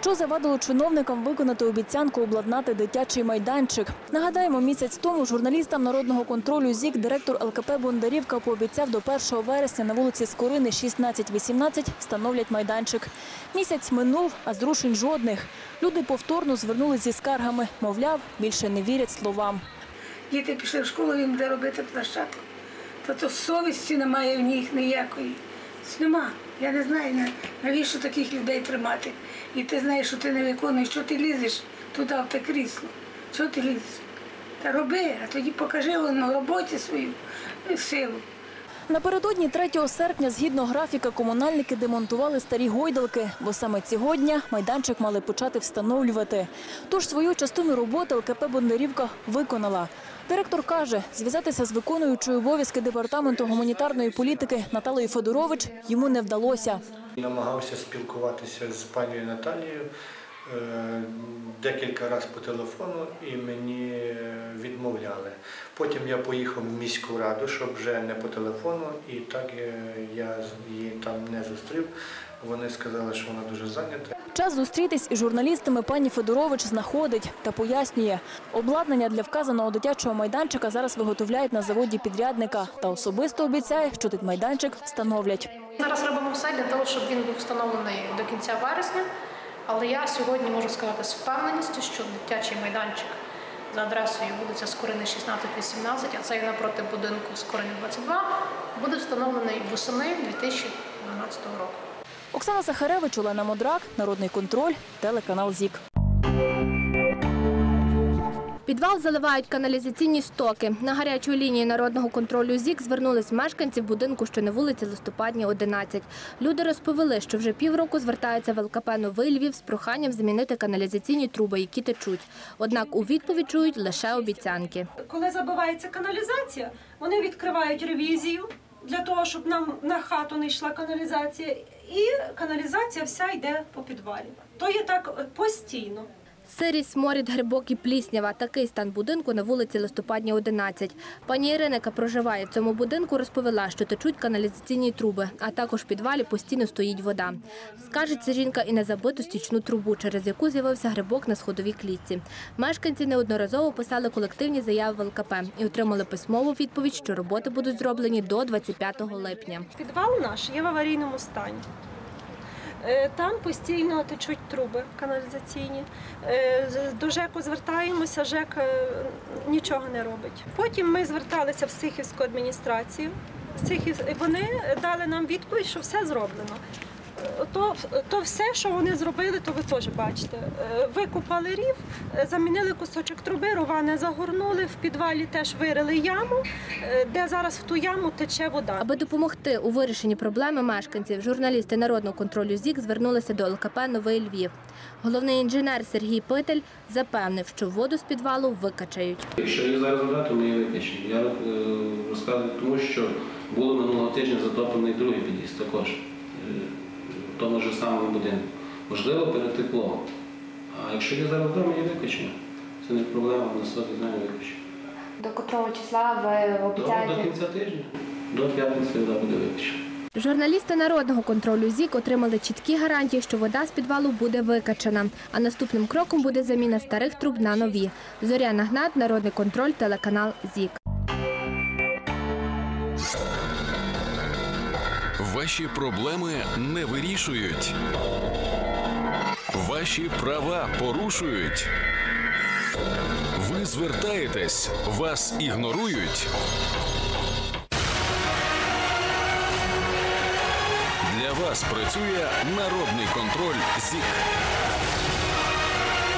Що завадило чиновникам виконати обіцянку обладнати дитячий майданчик? Нагадаємо, місяць тому журналістам народного контролю ЗІК директор ЛКП Бондарівка пообіцяв до 1 вересня на вулиці Скорини 16-18 встановлять майданчик. Місяць минув, а зрушень жодних. Люди повторно звернулись зі скаргами. Мовляв, більше не вірять словам. Діти пішли в школу, їм де робити площадку. Та то совісті немає в них ніякої. Нема. Я не знаю, навіщо таких людей тримати. І ти знаєш, що ти не виконуєш, що ти лізеш туди, в те крісло. Чого ти лізеш? Та роби, а тоді покажи на роботі свою силу. Напередодні 3 серпня, згідно графіка, комунальники демонтували старі гойдалки, бо саме цього дня майданчик мали почати встановлювати. Тож свою частину роботи ЛКП Бондарівка виконала. Директор каже, зв'язатися з виконуючою обов'язки департаменту гуманітарної політики Наталою Федорович йому не вдалося. Намагався спілкуватися з панією Наталією декілька разів по телефону і мені е, відмовляли. Потім я поїхав в міську раду, щоб вже не по телефону, і так е, я її там не зустрів. Вони сказали, що вона дуже зайнята. Час зустрітись із журналістами пані Федорович знаходить та пояснює. Обладнання для вказаного дитячого майданчика зараз виготовляють на заводі підрядника та особисто обіцяє, що тут майданчик встановлять. Зараз робимо все для того, щоб він був встановлений до кінця вересня. Але я сьогодні можу сказати з впевненістю, що дитячий майданчик за адресою вулиця Скорини 16-18, а це напроти будинку Скорини 22, буде встановлений восени 2012 року. Оксана Сахаревич, Олена Модрак, Народний контроль, телеканал ЗІК. Підвал заливають каналізаційні стоки. На гарячу лінію народного контролю ЗІК звернулись мешканці будинку, що на вулиці Листопадній, 11. Люди розповіли, що вже півроку звертаються в ЛКП «Новий Львів» з проханням замінити каналізаційні труби, які течуть. Однак у відповідь чують лише обіцянки. коли забивається каналізація, вони відкривають ревізію для того, щоб нам на хату не йшла каналізація, і каналізація вся йде по підвалі. То є так постійно. Сирість, сморід, грибок і пліснява. Такий стан будинку на вулиці Листопадній, 11. Пані Ірина, яка проживає в цьому будинку, розповіла, що течуть каналізаційні труби, а також в підвалі постійно стоїть вода. Скаржиться жінка і на забиту стічну трубу, через яку з'явився грибок на сходовій клітці. Мешканці неодноразово писали колективні заяви в ЛКП і отримали письмову відповідь, що роботи будуть зроблені до 25 липня. Підвал наш є в аварійному стані. Е, Там постійно течуть труби каналізаційні. Е, До ЖЕКу звертаємося, ЖЕК е, нічого не робить. Потім ми зверталися в Сихівську адміністрацію. Вони дали нам відповідь, що все зроблено. То, то все, що вони зробили, то ви теж бачите. Е, Викопали рів, е, замінили кусочок труби, рване загорнули, в підвалі теж вирили яму, е, де зараз в ту яму тече вода. Аби допомогти у вирішенні проблеми мешканців, журналісти народного контролю ЗІК звернулися до ЛКП Новий Львів. Головний інженер Сергій Питель запевнив, що воду з підвалу викачають. Якщо їх зараз додати, ми її виключимо. Я розказую тому, що було минулого тижня затоплений другий під'їзд також в тому ж самому будинку. Можливо, перетекло. А якщо я зараз вдома, її виключимо. Це не проблема, на 100 знаю виключимо. До котрого числа ви До, обіцяєте? до кінця тижня, до п'ятниці вода буде виключена. Журналісти народного контролю ЗІК отримали чіткі гарантії, що вода з підвалу буде викачана. А наступним кроком буде заміна старих труб на нові. Зоряна Гнат, Народний контроль, телеканал ЗІК. Ваші проблеми не вирішують. Ваші права порушують. Ви звертаєтесь, вас ігнорують. Для вас працює народний контроль ЗІК.